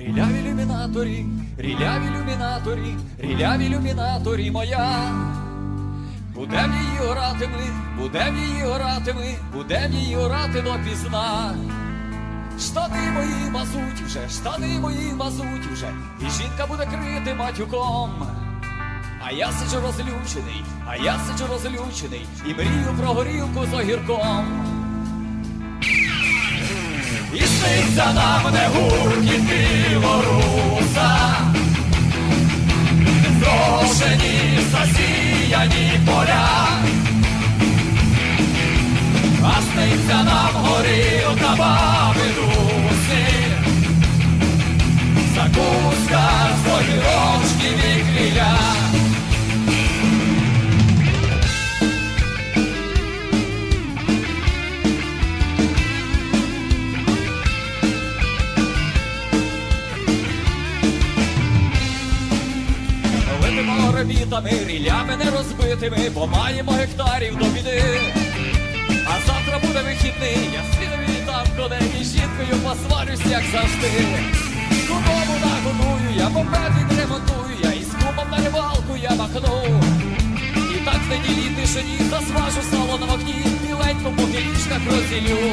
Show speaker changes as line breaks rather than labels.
Ріляві ілюмінаторі, ріляві ілюмінаторі, ріляві ілюмінаторі моя. Будем її орати ми, будем її орати ми, будем її орати допізна. Штани мої мазуть вже, штани мої мазуть вже, і жінка буде крити матюком. А я сиджу розлючений, а я сиджу розлючений і мрію про горілку з огірком. І сниться нам не гуркіт засіяні поля, а нам горіл баби Робітами, рілями не розбитими, бо маємо гектарів до біди. А завтра буде вихідний, я свідомі там коней і жінкою посварюсь, як завжди. Кумому нагодую, я мопед відремонтую, я із кумом на рибалку я махну. І так в неділі тишині засмажу сало на вогні, біленько по кілічках розділю.